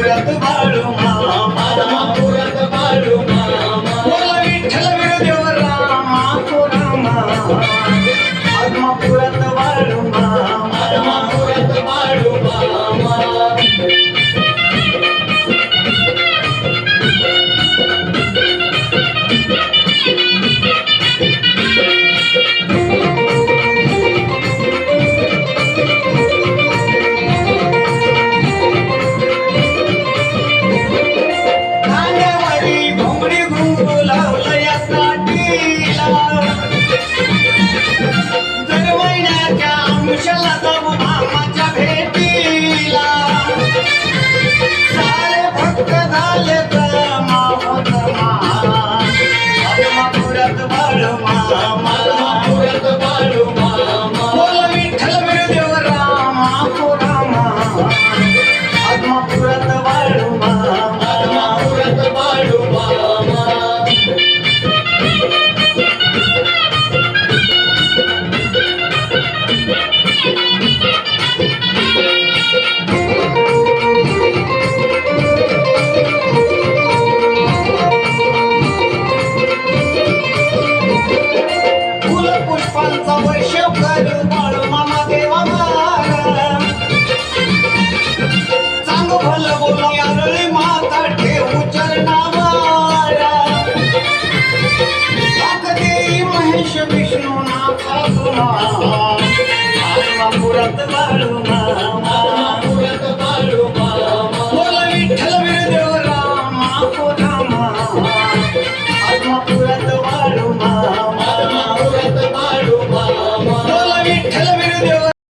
புறத்து பாடுமா மனமா புறத்து பாடுமா Good up. பார்த்து வாழும் மாமா